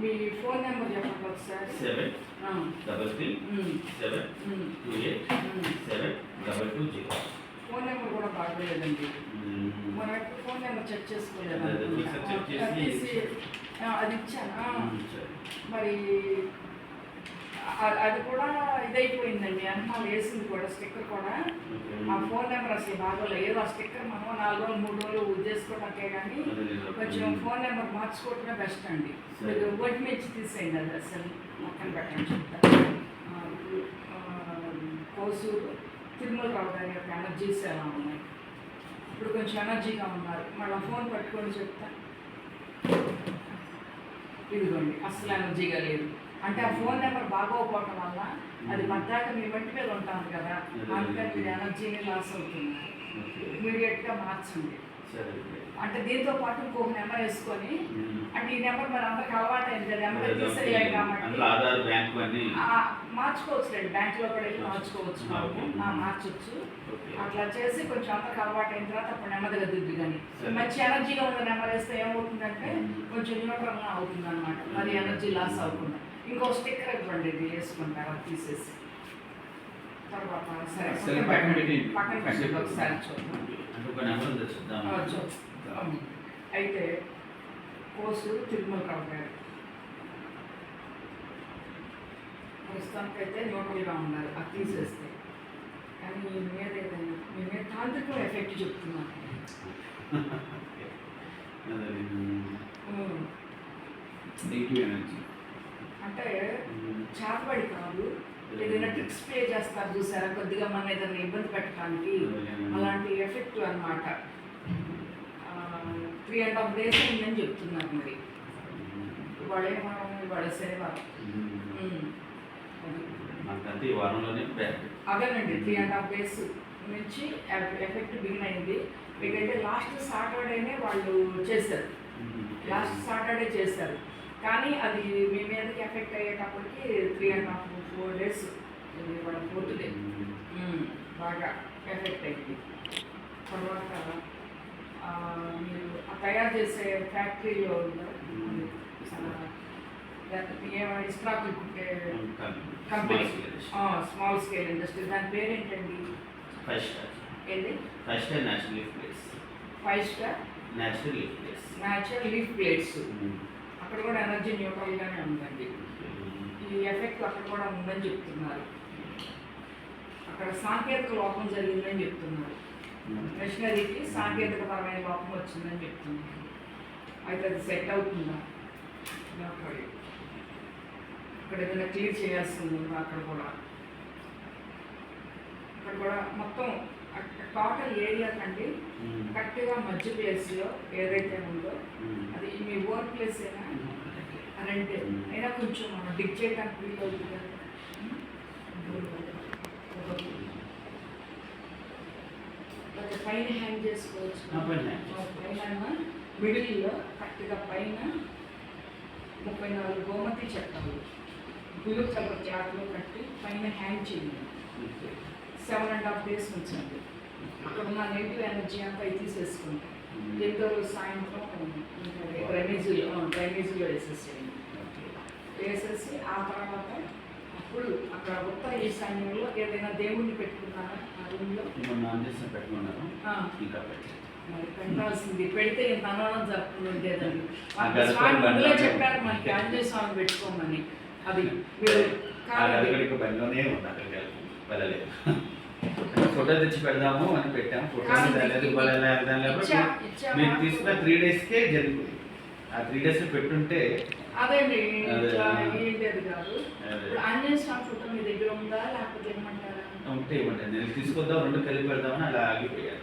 మీ phone number చెప్పండి ఒకసారి. Seven uh, double three um, seven um, two eight um. Seven double two zero. Phone number కూడా బాగోలేదండి. మనం ఎప్పుడు ఫోన్ నెంబర్ చెక్ చేసుకోలేదు అదే, అదే, ఒకసారి చెక్ చేసి- తీసి, ఆ, అది ఇచ్చాను. ఆ, మరి ఆ- అది కూడా ఇదైపోయిందండి. అన్నమాలు వేసింది కూడా స్టిక్కర్ కూడా. ఆ ఫోన్ నెంబర్ అసలు బాగోలేదు ఏదో ఆ స్టిక్కర్ మనం నాలుగు రోజులు మూడు రోజులు చేసుకోవడానికే కానీ కొంచెం ఫోన్ నెంబర్ మార్చుకోవటమే బెస్ట్ అండి. మీరు ఒట్టి మించి తీసేయండి అది అసలు పక్కన పెట్టండి. చెప్తాను కోసూరు తిరుమలరావు గారి యొక్క ఎనర్జీస్ ఎలా ఉన్నాయి? ఇప్పుడు కొంచెం ఎనర్జీగా ఉన్నారు. మళ్ళీ ఫోన్ పట్టుకొని చెప్తా. ఇదిగోండి అసలు ఎనర్జీగా లేదు. అంటే ఆ ఫోన్ నెంబర్ బాగోకపోవటం వల్ల అది పడ్డాక మీ వంటి మీద ఉంటుంది కదా అందుకని మీరు ఎనర్జీని లాస్ అవుతుంది ఇమీడియట్గా మార్చండి. అంటే దీంతో పాటు ఇంకొక నెంబర్ వేసుకొని అంటే ఈ నెంబర్ మరి అందరికి అలవాటు అయింది కదా నెంబర్ తీసేయాలి కాబట్టి. మార్చుకోవచ్చు లేండి. బ్యాంక్లో కూడా వెళ్ళి మార్చుకోవచ్చు మార్చొచ్చు. అట్లా చేసి కొంచెం అందరికి అలవాటు అయిన తర్వాత అప్పుడు నెమ్మదిగా దిద్దు కానీ. మంచి ఎనర్జీగా ఉన్న నెంబర్ వేస్తే ఏమవుతుందంటే. కొంచెం న్యూట్రల్గా అవుతుంది అనమాట మరి ఎనర్జీ లాస్ అవ్వకుండా. ఇంకో స్టిక్కర్ ఇవ్వండి ఇది వేసుకుంటారు తీసేసి తర్వాత సరే పక్కన ఒకసారి చూద్దాం. చూద్దాం. అయితే కోసూరు తిరుమల రావు గారు. ప్రస్తుతానికైతే న్యూట్రల్గా ఉన్నారు అది తీసేస్తే కానీ మీ మీద ఏదైనా మీ మీద తాంత్రికం ఎఫెక్ట్ చెప్తున్నాను నెగిటివ్ ఎనర్జీ అంటే చేతబడి కాదు ఏదైనా ట్రిక్స్ ప్లే చేస్తారు చూసారా? కొద్దిగా మన ఏదైనా ఇబ్బంది పెట్టడానికి అలాంటి ఎఫెక్ట్ అనమాట త్రీ అండ్ హాఫ్ డేస్ ఉందని చెప్తున్నారు మరి. ఇవాళే మనం ఇవాళ అదేనండి త్రీ అండ్ హాఫ్ డేస్ నుంచి ఎఫెక్ట్ బిగిన్ అయింది మీకైతే లాస్ట్ సాటర్డేనే వాళ్ళు చేశారు. లాస్ట్ సాటర్డే చేశారు. కానీ అది మీ మీదకి ఎఫెక్ట్ అయ్యేటప్పటికి three and half four days ఇది వాళ్ళ ఫోర్త్ డే బాగా ఎఫెక్ట్ అయింది. తర్వాత మీరు తయారు చేసే ఫ్యాక్టరీలో ఏమైనా ఇస్త్రాకులు కుట్టే కంపెనీ స్మాల్ స్కేల్ ఇండస్ట్రీ దాని పేరేంటండి? ఫైవ్ స్టార్ ఏంటి five star national leaf place five star national leaf place natural leaf plates అక్కడ కూడా ఎనర్జీ న్యూట్రల్గానే ఉందండి. ఈ ఎఫెక్ట్ అక్కడ కూడా ఉందని చెప్తున్నారు. అక్కడ సాంకేతిక లోపం జరిగిందని చెప్తున్నారు. మిషనరీకి సాంకేతికపరమైన లోపం వచ్చిందని చెప్తున్నారు. అయితే అది సెట్ అవుతుందా? అక్కడ ఏదైనా క్లియర్ చేయాల్సింది అక్కడ కూడా. అక్కడ కూడా మొత్తం టోటల్ ఏరియా కండి కరెక్ట్గా మధ్య ప్లేస్లో ఏదైతే ఉందో అది మీ ఓన్ ప్లేస్ అయినా రెంట్ అయినా కొంచెం మనం డిక్ చేయడానికి వీలు అవుతుంది కదా. పైన హ్యాంగ్ చేసుకోవచ్చు. పైన మిడిల్లో కరెక్ట్గా పైన ముప్పై నాలుగు గోమతి చెక్కలు. బ్లూ కలర్ క్లాత్లో కట్టి పైన హ్యాంగ్ చేయండి. సెవెన్ అండ్ హాఫ్ డేస్ ఉంచండి. అక్కడ ఉన్న నెగిటివ్ ఎనర్జీ అంతా తీసేసుకుంటాం. ఇద్దరు సాయంత్రం డ్రైనేజీలో డ్రైనేజీలో వేసేసేయండి. వేసేసి ఆ తర్వాత అప్పుడు అక్కడ ఉత్తర ఈశాన్యంలో ఏదైనా దేవుణ్ణి పెట్టుకున్నారా? ఆ రూమ్లో? పెట్టుకున్నాను. ఇంకా మరి పెట్టాల్సింది. పెడితే ఇంత స్వామి బండ- ముందులే చెప్పారు మనకి ఆంజనేయ స్వామి పెట్టుకోమని. అది మీరు కాదు వెళ్ళలేదు. ఫోటో తెచ్చి పెడదాము అని పెట్టాము ఫోటో? మీరు తీసుకున్న త్రీ డేస్కే జరిగింది. ఆ త్రీ డేస్ పెట్టుంటే ఉంటే ఇవ్వండి నేను తీసుకొద్దాం రెండు కలిపి పెడదామని అలా ఆగిపోయాను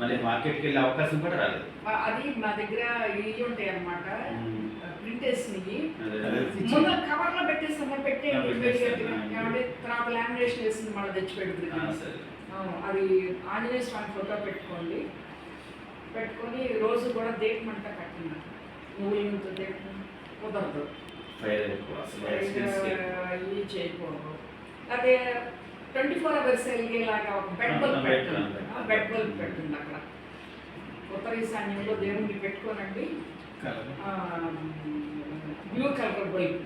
మళ్ళీ మార్కెట్కి వెళ్ళే అవకాశం కూడా రాలేదు. అది మా దగ్గర ఇవి ఉంటాయి అన్నమాట. ఉమ్. ప్రింట్ వేసినవి అదే. ముందు. ఇమ్మీడియట్గా. ఏమంటే తర్వాత లామినేషన్ వేసింది మళ్ళీ తెచ్చి పెడుతుంది. అది ఆంజనేయ స్వామి ఫోటో పెట్టుకోండి. పెట్టుకొని రోజు కూడా దీపమంట కట్టింది. నువ్వుల నూనెతో దీపం కుదరదు. ఇవి చేయకూడదు. అదే ట్వంటీ ఫోర్ అవర్స్ వెలిగేలాగా ఒక బెడ్ బల్బ్ పెట్టండి. బెడ్ బల్బ్ పెట్టండి అక్కడ. ఉత్తర ఈశాన్యంలో దేవుడిని పెట్టుకోనండి బ్లూ కలర్ బల్బ్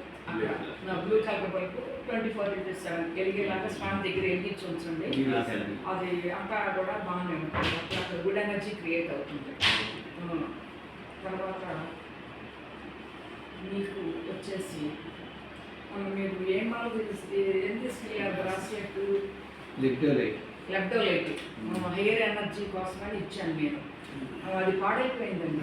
నా blue colour bulb twenty four into seven వెలిగేలాగా స్పాన్ దగ్గర వెలిగించి ఉంచండి అది అంతా కూడా బాగానే ఉంటుంది అక్కడ గుడ్ ఎనర్జీ క్రియేట్ అవుతుంది. తర్వాత మీకు వచ్చేసి మీరు ఏం మాలు ఏం తీసుకెళ్ళారు bracelet literally lepidolite hair energy కోసమని ఇచ్చాను నేను. అది పాడైపోయిందండి.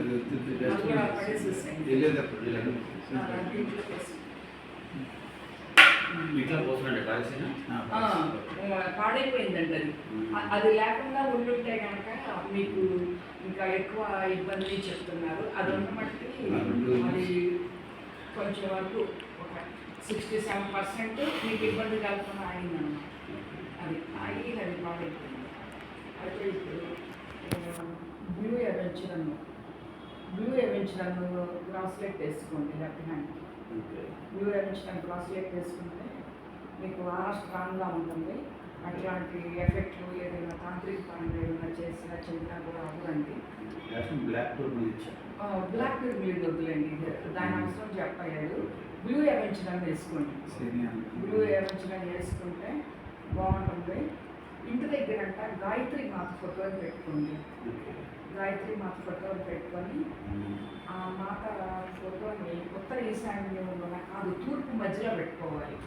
పాడైపోయిందండి అది. అది లేకుండా ఉండుంటే కనుక మీకు ఇంకా ఎక్కువ ఇబ్బంది చెప్తున్నారు. అది ఉన్నమట్టి అది కొంచెం వరకు ఒక సిక్స్టీ సెవెన్ పర్సెంట్ మీకు ఇబ్బంది కలగకుండా అయిందన్నమాట అది అయ్యి అది పాడైపోయింది. అయితే ఇప్పుడు blue aventurine blue aventurine bracelet వేసుకోండి left hand blue aventurine bracelet వేసుకుంటే మీకు ఆరా స్ట్రాంగ్గా ఉంటుంది. అట్లాంటి ఎఫెక్ట్లు ఏదైనా తాంత్రిక పనులు ఏదైనా చేసినా చెందినా కూడా అవ్వదండి. బ్లాక్ బ్లాక్ బ్లూ వద్దులేండి. దాని అవసరం చెప్పలేదు. బ్లూ ఎవెంచరన్ వేసుకోండి. సరే బ్లూ ఎవెంచరన్ వేసుకుంటే బాగుంటుంది. ఇంటి దగ్గర అంట గాయత్రి మాత ఫోటోలు పెట్టుకోండి. గాయత్రి మాత ఫోటోలు పెట్టుకొని ఆ మాత ఫోటోని ఉత్తర ఈశాన్యంలో కాదు తూర్పు మధ్యలో పెట్టుకోవాలి.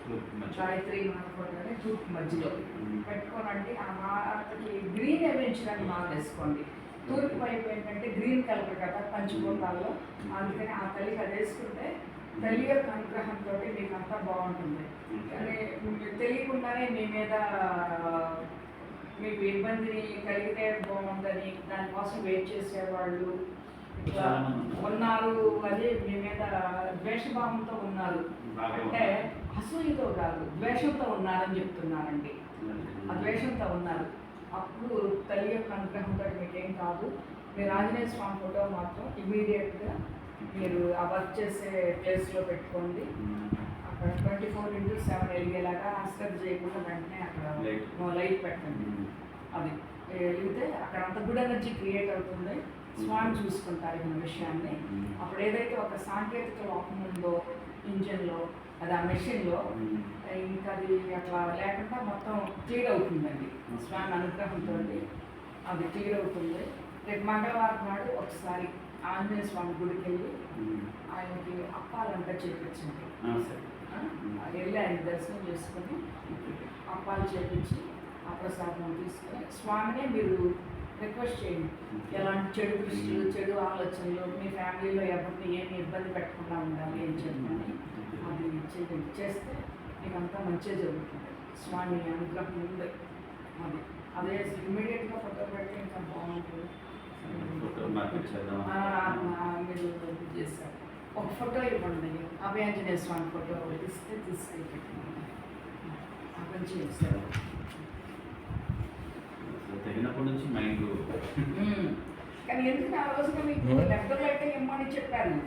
గాయత్రి మాత ఫోటోని తూర్పు మధ్యలో పెట్టుకోనండి. ఆ మాతకి గ్రీన్ ఎవించడానికి మాల వేసుకోండి తూర్పు వైపు ఏంటంటే గ్రీన్ కలర్ కదా పంచిపోతాల్లో అందుకని ఆ తల్లికి అది వేసుకుంటే తల్లి యొక్క అనుగ్రహంతో మీకు అంతా బాగుంటుంది. కానీ మీకు తెలియకుండానే మీ మీద మీకు ఇబ్బంది కలిగితే బాగుందని దానికోసం వెయిట్ చేసేవాళ్ళు. ఉన్నారు. అదే మీ మీద ద్వేషభావంతో ఉన్నారు. అంటే అసూయతో కాదు ద్వేషంతో ఉన్నారని చెప్తున్నారండి. ఆ ద్వేషంతో ఉన్నారు. అప్పుడు తల్లి యొక్క అనుగ్రహంతో మీకేం కాదు. మీరు ఆంజనేయ స్వామి ఫోటో మాత్రం ఇమీడియట్గా మీరు ఆ వర్క్ చేసే ప్లేస్లో పెట్టుకోండి. ట్వంటీ ఫోర్ ఇంటూ సెవెన్ వెలిగేలాగా అశ్రద్ధ చేయకుండా వెంటనే అక్కడ. లైట్ పెట్టండి. అది. వెలిగితే అక్కడ అంత గుడ్ ఎనర్జీ క్రియేట్ అవుతుంది. స్వామి చూసుకుంటారు ఈ విషయాన్ని. అప్పుడు ఏదైతే ఒక సాంకేతిక లోపం ఉందో ఇంజన్లో అది ఆ మెషిన్లో ఇంకా అది అట్లా లేకుండా మొత్తం క్లియర్ అవుతుందండి. స్వామి అనుగ్రహంతో అది క్లియర్ అవుతుంది. రేపు మంగళవారం నాడు ఒకసారి ఆంజనేయ స్వామి గుడికి వెళ్ళి ఆయనకి అప్పాలంతా చేపించండి. వెళ్ళి ఆయన దర్శనం చేసుకొని అప్పాలు చేపించి ఆ ప్రసాదం తీసుకొని స్వామినే మీరు రిక్వెస్ట్ చేయండి. ఎలాంటి చెడు దృష్టిలు చెడు ఆలోచనలు మీ ఫ్యామిలీలో ఎవరిని ఏమి ఇబ్బంది పెట్టకుండా ఉండాలి అని చెప్పని అది చేయండి. చేస్తే మీకు అంతా మంచిగా జరుగుతుంది. స్వామి అనుగ్రహం ఉంది. అది. అదే ఇమ్మీడియట్గా ఫోటో పెడితే ఇంకా బాగుంటుంది. చేశారు ఒక ఫోటో ఇవ్వండి. అభయాంజనేయ స్వామి ఫోటో ఇస్తే తీసుకెళ్ళి అర్థం చేస్తారు తగినప్పటి నుంచి మైండ్. కానీ ఎందుకు ఆ రోజున మీకు లెఫ్ట్ రైట్ ఇమ్మని చెప్పాను?